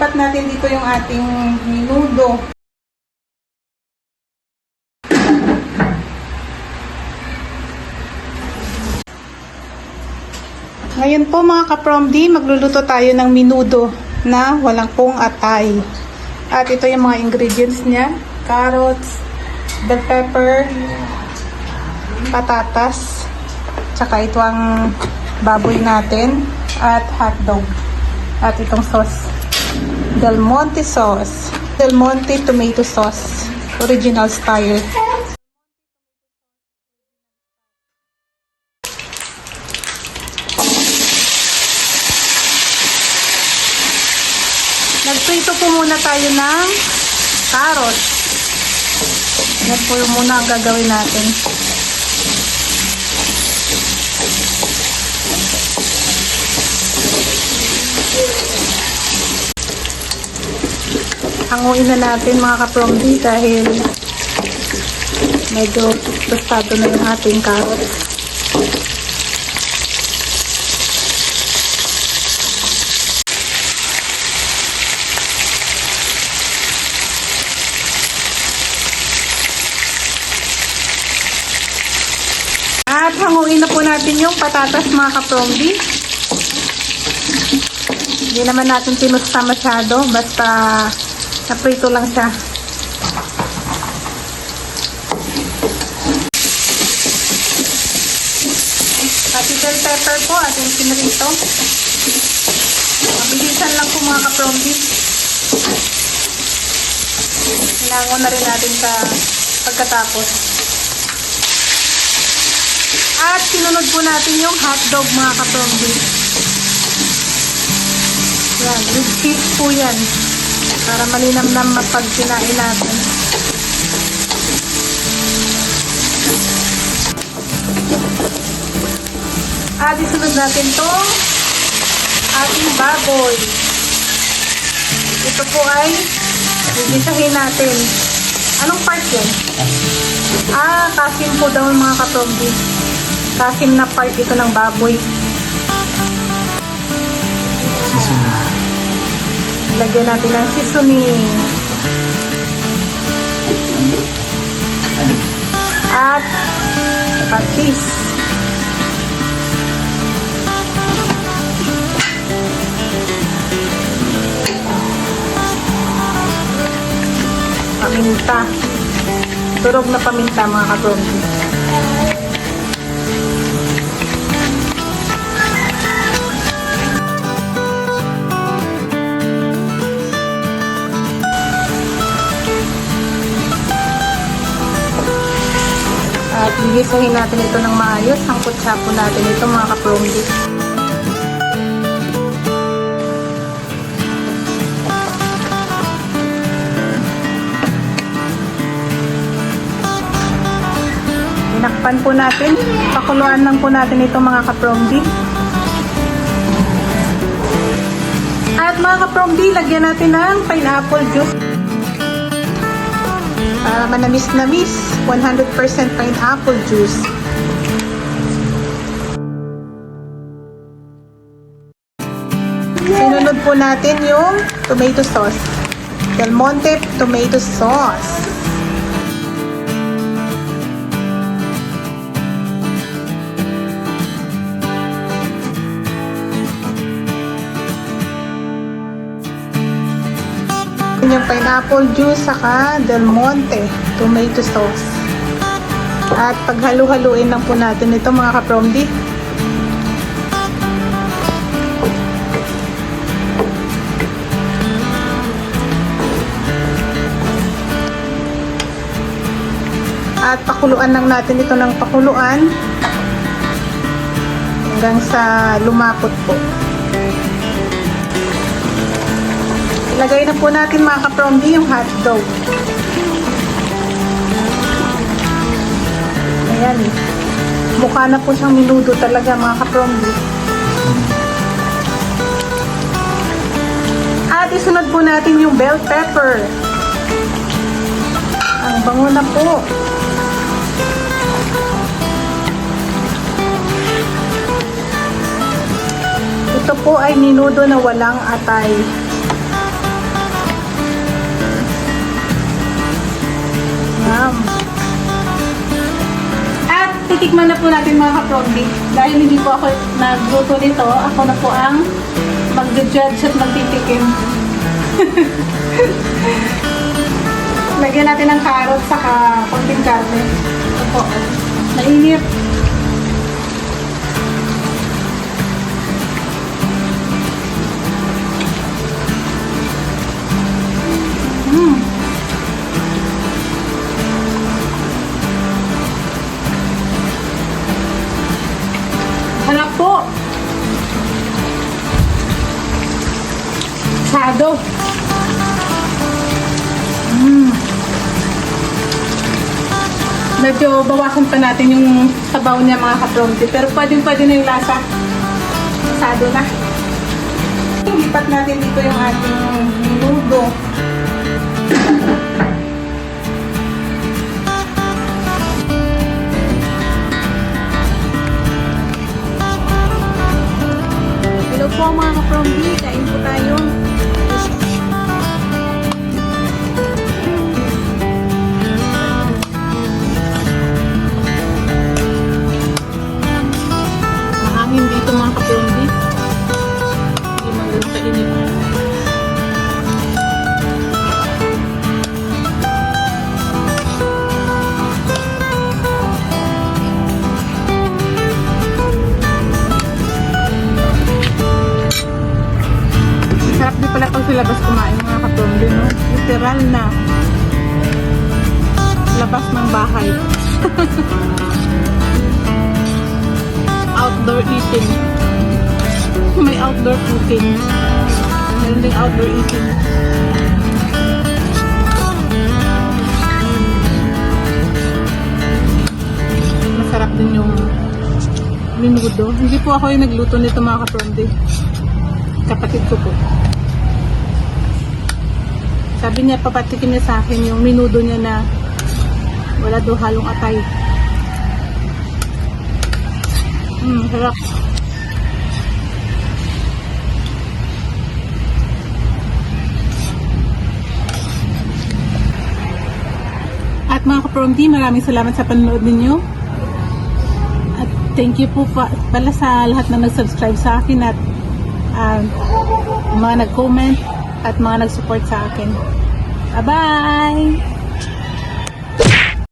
ililipat natin dito yung ating minudo. Ngayon po mga ka-promdi, magluluto tayo ng minudo na walang pong atay. At ito yung mga ingredients niya. Carrots, bell pepper, patatas, tsaka ito ang baboy natin, at hotdog. At itong sauce. Del Monte sauce. Del Monte tomato sauce. Original style. Nagprito po muna tayo ng carrots. Yan po yung muna ang gagawin natin. Hanguin na natin mga kapromdi dahil medyo tostado na yung ating carrots. At hanguin na po natin yung patatas mga kapromdi. Hindi naman natin tinusta masyado, basta naprito lang siya. Pati bell pepper po, ating pinrito. Mabilisan lang po mga kapromdi. Hinangon na rin natin sa pagkatapos. At sinunod po natin yung hotdog mga kapromdi. Yan, with cheese po yan. Para malinamnam mapag kinain natin. At isunod natin tong ating baboy. Ito po ay gigisahin natin. Anong part yan? Ah, kasim po daw mga kapromdi. Kasim na part ito ng baboy. Lagyan natin ng seasoning. At patis. Paminta. Turog na paminta mga kapromdi. At gigisahin natin ito ng maayos. Ang kutsa po natin ito mga kapromdi. Tinakpan po natin. Pakuluan lang po natin ito mga kapromdi. At mga kapromdi, lagyan natin ng pineapple juice. Para manamis-namis, 100% pineapple juice. Sinunod po natin yung tomato sauce. Del Monte tomato sauce. Yung pineapple juice saka Del Monte tomato sauce. At paghalu-haluin lang po natin ito mga kapromdi. At pakuluan lang natin ito ng pakuluan hanggang sa lumapot po. Ilagay na po natin mga kapromdi yung hotdog. Ayan. Mukha na po siyang minudo talaga mga kapromdi. At isunod po natin yung bell pepper. Ang bango na po. Ito po ay minudo na walang atay. Natin mga kaprogdi. Dahil hindi po ako nagluto nito, ako na po ang mag-judge at magtitikim. Lagyan natin ng carrot saka konting karne. Ito po. Mainit. Sado. Mm. Medyo bawasan pa natin yung sabaw niya mga kapromti. Pero pwedeng pwede na yung lasa. Sado na. Lipat natin dito yung ating minudo. Sa labas kumain mga kaprombi, no? Literal na labas ng bahay. outdoor eating. May outdoor cooking. Meron ding outdoor eating. Masarap din yung minudo. Hindi po ako yung nagluto nito mga kaprondi. Kapatid ko po. Sabi niya, papatikin niya sa akin yung minudo niya na wala daw halong atay. Mm, sarap. At mga kapromdi, maraming salamat sa panonood ninyo. At thank you po pa, pala sa lahat na nag-subscribe sa akin at um, mga nag-comment at mga nag-support sa akin. Bye-bye!